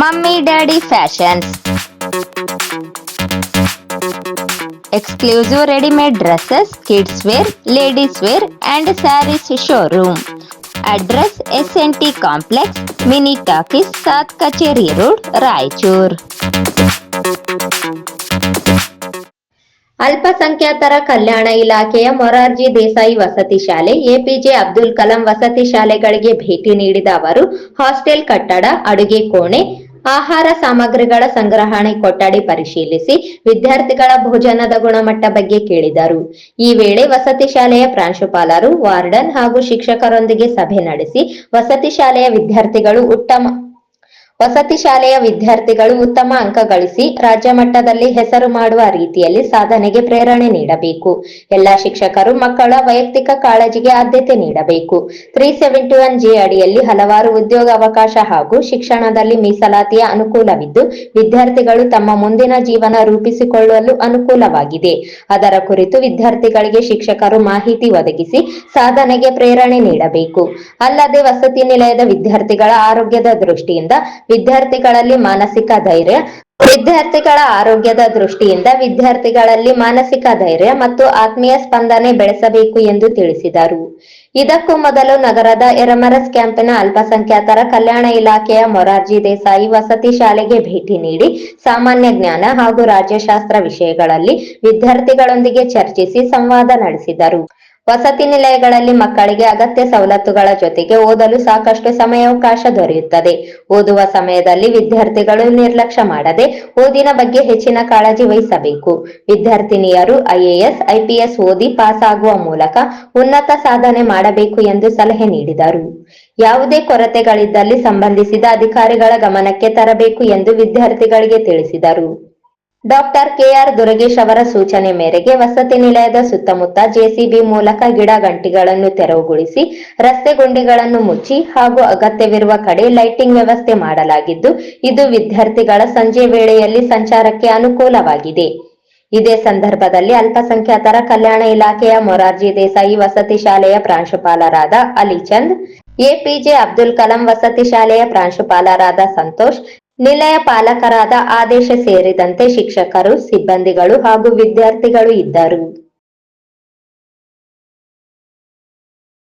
Mummy, daddy, fashions. Exclusive readymade dresses kids wear ladies wear and sarees showroom address S N T complex mini talkies Saat Kacheri road Raichur ಅಲ್ಪಸಂಖ್ಯಾತರ ಕಲ್ಯಾಣ ಇಲಾಖೆಯ ಮೊರಾರ್ಜಿ ದೇಸಾಯಿ ವಸತಿ ಶಾಲೆ APJ Abdul Kalam ವಸತಿ ಶಾಲೆಗಳಿಗೆ ಭೇಟಿ ನೀಡಿದ ಅವರು, ಹಾಸ್ಟೆಲ್ ಕಟ್ಟಡ, ಅಡುಗೆ ಕೋಣೆ ಆಹಾರ ಸಾಮಗ್ರಿಗಳ ಸಂಗ್ರಹಣೆ ಕೊಠಡಿ ಪರಿಶೀಲಿಸಿ ವಿದ್ಯಾರ್ಥಿಗಳ ಭೋಜನದ ಗುಣಮಟ್ಟ ಬಗ್ಗೆ ಕೇಳಿದರು. ಈ ವೇಳೆ ವಸತಿ ಶಾಲೆಯ ಪ್ರಾಂಶುಪಾಲರು, ವಾರ್ಡನ್ ಹಾಗೂ ಶಿಕ್ಷಕರೊಂದಿಗೆ ಸಭೆ ನಡೆಸಿ ವಸತಿ ಶಾಲೆಯ ವಿದ್ಯಾರ್ಥಿಗಳು ಉತ್ತಮ ವಸತಿ ಶಾಲೆಯ ವಿದ್ಯಾರ್ಥಿಗಳು ಉತ್ತಮ ಅಂಕ ಗಳಿಸಿ ರಾಜ್ಯ ಮಟ್ಟದಲ್ಲಿ ಹೆಸರು ಮಾಡುವ ರೀತಿಯಲ್ಲಿ ಸಾಧನೆಗೆ ಪ್ರೇರಣೆ ನೀಡಬೇಕು. ಎಲ್ಲಾ ಶಿಕ್ಷಕರು ಮಕ್ಕಳ ವೈಯಕ್ತಿಕ ಕಾಳಜಿಗೆ ಆದ್ಯತೆ ನೀಡಬೇಕು. ತ್ರೀ ಸೆವೆಂಟಿ ಒನ್ ಜಿ ಅಡಿಯಲ್ಲಿ ಹಲವಾರು ಉದ್ಯೋಗ ಅವಕಾಶ ಹಾಗೂ ಶಿಕ್ಷಣದಲ್ಲಿ ಮೀಸಲಾತಿಯ ಅನುಕೂಲವಿದ್ದು, ವಿದ್ಯಾರ್ಥಿಗಳು ತಮ್ಮ ಮುಂದಿನ ಜೀವನ ರೂಪಿಸಿಕೊಳ್ಳಲು ಅನುಕೂಲವಾಗಿದೆ. ಅದರ ಕುರಿತು ವಿದ್ಯಾರ್ಥಿಗಳಿಗೆ ಶಿಕ್ಷಕರು ಮಾಹಿತಿ ಒದಗಿಸಿ ಸಾಧನೆಗೆ ಪ್ರೇರಣೆ ನೀಡಬೇಕು. ಅಲ್ಲದೆ ವಸತಿ ನಿಲಯದ ವಿದ್ಯಾರ್ಥಿಗಳ ಆರೋಗ್ಯದ ದೃಷ್ಟಿಯಿಂದ ವಿದ್ಯಾರ್ಥಿಗಳಲ್ಲಿ ಮಾನಸಿಕ ಧೈರ್ಯ, ವಿದ್ಯಾರ್ಥಿಗಳ ಆರೋಗ್ಯದ ದೃಷ್ಟಿಯಿಂದ ವಿದ್ಯಾರ್ಥಿಗಳಲ್ಲಿ ಮಾನಸಿಕ ಧೈರ್ಯ ಮತ್ತು ಆತ್ಮೀಯ ಸ್ಪಂದನೆ ಬೆಳೆಸಬೇಕು ಎಂದು ತಿಳಿಸಿದರು. ಇದಕ್ಕೂ ಮೊದಲು ನಗರದ ಎರಮರಸ್ ಕ್ಯಾಂಪಿನ ಅಲ್ಪಸಂಖ್ಯಾತರ ಕಲ್ಯಾಣ ಇಲಾಖೆಯ ಮೊರಾರ್ಜಿ ದೇಸಾಯಿ ವಸತಿ ಶಾಲೆಗೆ ಭೇಟಿ ನೀಡಿ ಸಾಮಾನ್ಯ ಜ್ಞಾನ ಹಾಗೂ ರಾಜ್ಯಶಾಸ್ತ್ರ ವಿಷಯಗಳಲ್ಲಿ ವಿದ್ಯಾರ್ಥಿಗಳೊಂದಿಗೆ ಚರ್ಚಿಸಿ ಸಂವಾದ ನಡೆಸಿದರು. ವಸತಿ ನಿಲಯಗಳಲ್ಲಿ ಮಕ್ಕಳಿಗೆ ಅಗತ್ಯ ಸವಲತ್ತುಗಳ ಜೊತೆಗೆ ಓದಲು ಸಾಕಷ್ಟು ಸಮಯಾವಕಾಶ ದೊರೆಯುತ್ತದೆ. ಓದುವ ಸಮಯದಲ್ಲಿ ವಿದ್ಯಾರ್ಥಿಗಳು ನಿರ್ಲಕ್ಷ್ಯ ಮಾಡದೆ ಓದಿನ ಬಗ್ಗೆ ಹೆಚ್ಚಿನ ಕಾಳಜಿ ವಹಿಸಬೇಕು. ವಿದ್ಯಾರ್ಥಿನಿಯರು ಐಎಎಸ್, ಐಪಿಎಸ್ ಓದಿ ಪಾಸ್ ಆಗುವ ಮೂಲಕ ಉನ್ನತ ಸಾಧನೆ ಮಾಡಬೇಕು ಎಂದು ಸಲಹೆ ನೀಡಿದರು. ಯಾವುದೇ ಕೊರತೆಗಳಿದ್ದಲ್ಲಿ ಸಂಬಂಧಿಸಿದ ಅಧಿಕಾರಿಗಳ ಗಮನಕ್ಕೆ ತರಬೇಕು ಎಂದು ವಿದ್ಯಾರ್ಥಿಗಳಿಗೆ ತಿಳಿಸಿದರು. ಡಾಕ್ಟರ್ ಕೆಆರ್ ದುರಗೇಶ್ ಅವರ ಸೂಚನೆ ಮೇರೆಗೆ ವಸತಿ ನಿಲಯದ ಸುತ್ತಮುತ್ತ ಜೆಸಿಬಿ ಮೂಲಕ ಗಿಡ ಗಂಟಿಗಳನ್ನು ತೆರವುಗೊಳಿಸಿ, ರಸ್ತೆ ಗುಂಡಿಗಳನ್ನು ಮುಚ್ಚಿ ಹಾಗೂ ಅಗತ್ಯವಿರುವ ಕಡೆ ಲೈಟಿಂಗ್ ವ್ಯವಸ್ಥೆ ಮಾಡಲಾಗಿದ್ದು, ಇದು ವಿದ್ಯಾರ್ಥಿಗಳ ಸಂಜೆ ವೇಳೆಯಲ್ಲಿ ಸಂಚಾರಕ್ಕೆ ಅನುಕೂಲವಾಗಿದೆ. ಇದೇ ಸಂದರ್ಭದಲ್ಲಿ ಅಲ್ಪಸಂಖ್ಯಾತರ ಕಲ್ಯಾಣ ಇಲಾಖೆಯ ಮೊರಾರ್ಜಿ ದೇಸಾಯಿ ವಸತಿ ಶಾಲೆಯ ಪ್ರಾಂಶುಪಾಲರಾದ ಅಲಿಚಂದ್, ಎಪಿಜೆ ಅಬ್ದುಲ್ ಕಲಾಂ ವಸತಿ ಶಾಲೆಯ ಪ್ರಾಂಶುಪಾಲರಾದ ಸಂತೋಷ್ ನಿಲಯ ಪಾಲಕರಾದ ಆದೇಶ ಸೇರಿದಂತೆ ಶಿಕ್ಷಕರು ಸಿಬ್ಬಂದಿಗಳು ಹಾಗೂ ವಿದ್ಯಾರ್ಥಿಗಳು ಇದ್ದರು.